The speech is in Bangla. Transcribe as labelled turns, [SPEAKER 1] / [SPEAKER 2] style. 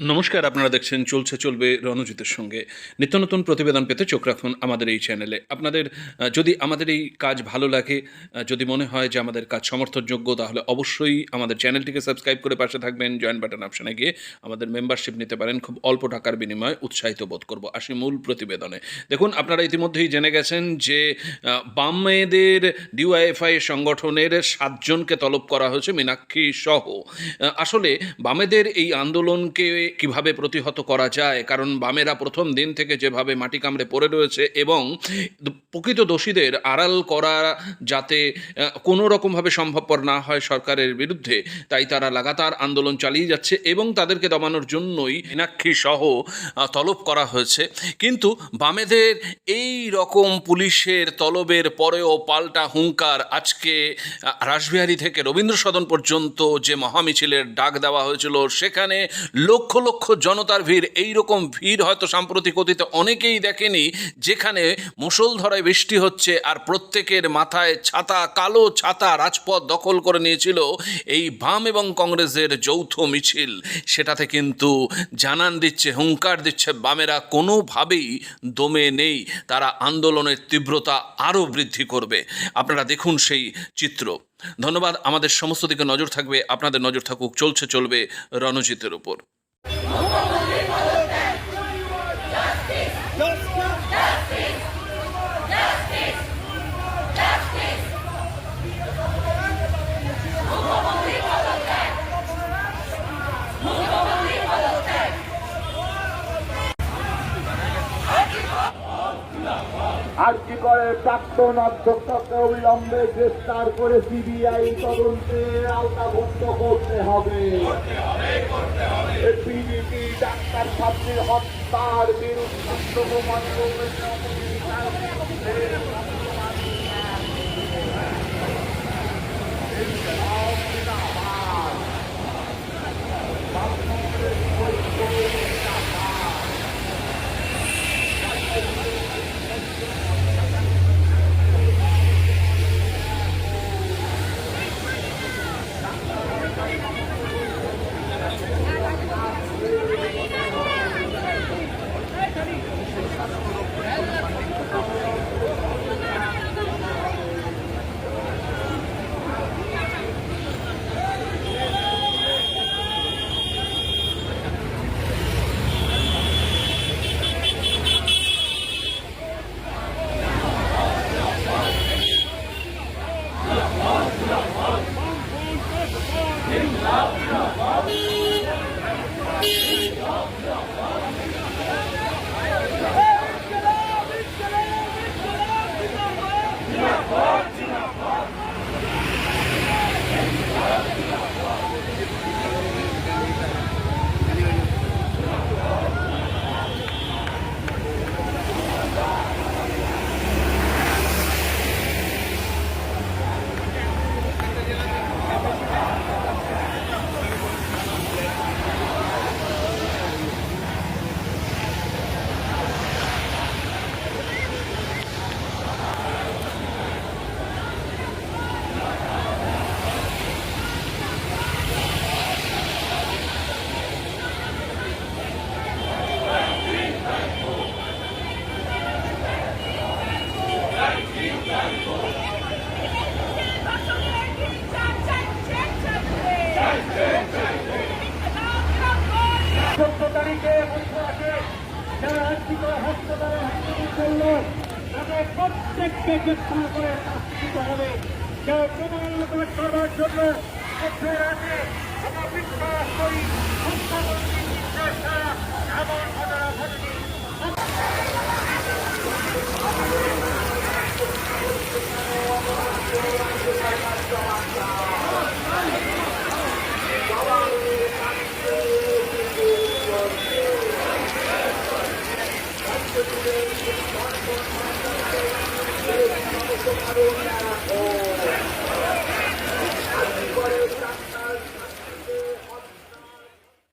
[SPEAKER 1] নমস্কার আপনারা দেখছেন চলছে চলবে রণজিতের সঙ্গে। নিত্য নতুন প্রতিবেদন পেতে চোখ রাখুন আমাদের এই চ্যানেলে। আপনাদের যদি আমাদের এই কাজ ভালো লাগে যদি মনে হয় যে আমাদের কাজ সমর্থনযোগ্য তাহলে অবশ্যই আমাদের চ্যানেলটিকে সাবস্ক্রাইব করে পাশে থাকবেন জয়েন বাটন অপশানে গিয়ে আমাদের মেম্বারশিপ নিতে পারেন। খুব অল্প টাকার বিনিময়ে উৎসাহিত বোধ করব আসি মূল প্রতিবেদনে। দেখুন আপনারা ইতিমধ্যেই জেনে গেছেন যে আহ, বামেদের ডিওয়াইএফআই সংগঠনের সাতজনকে তলব করা হয়েছে মীনাক্ষী সহ। আসলে বামেদের এই আন্দোলনকে কীভাবে প্রতিহত করা যায়? কারণ বামেরা প্রথম দিন থেকে যেভাবে মাটি কামড়ে পড়ে রয়েছে এবং প্রকৃত দোষীদের আড়াল করা যাতে কোনো রকমভাবে সম্ভবপর না হয় সরকারের বিরুদ্ধে, তাই তারা লাগাতার আন্দোলন চালিয়ে যাচ্ছে এবং তাদেরকে দমানোর জন্যই মীনাক্ষী সহ তলব করা হয়েছে। কিন্তু বামেদের এই রকম পুলিশের তলবের পরেও পাল্টা হুঙ্কার আজকে রাসবিহারী থেকে রবীন্দ্র সদন পর্যন্ত যে মহামিছিলের ডাক দেওয়া হয়েছিল, সেখানে লক্ষ লক্ষ জনতার ভিড় এই রকম ভিড় হয়তো সাম্প্রতিক অতীতে অনেকেই দেখেনি, যেখানে মুষলধারায় বৃষ্টি হচ্ছে আর প্রত্যেকের মাথায় ছাতা, কালো ছাতা রাজপথ দখল করে নিয়েছিল এই বাম এবং কংগ্রেসের যৌথ মিছিল। সেটাতে কিন্তু জানান দিচ্ছে, হুঙ্কার দিচ্ছে বামেরা, কোনোভাবেই দমে নেই, তারা আন্দোলনের তীব্রতা আরও বৃদ্ধি করবে। আপনারা দেখুন সেই চিত্র। ধন্যবাদ, আমাদের সমস্ত দিকে নজর থাকবে, আপনাদের নজর থাকুক, চলছে, চলবে রণজিতের Whoa!
[SPEAKER 2] আর্জি করে প্রাক্তন অধ্যক্ষকে অবিলম্বে গ্রেফতার করে সিবিআই তদন্তে আওতাভুক্ত করতে হবে। পিডিপি ডাক্তার ছাত্রীর হত্যার বিরুদ্ধে パー。ティーパーティーパーティーパーティーパーティーパーティーパーティーパーティー。প্রমাণ বসে আছে। যারা আর্থিক হাসপাতালে হাসপাতাল করল তাদের প্রত্যেককে গ্রেপ্তার করে শাস্তি দিতে হবে কেউ প্রমাণ করার জন্য আছে আমরা বিশ্বাস করি হত্যাবন্দী নির্দেশ ছাড়া এমন ঘটনা ঘটেনি Thank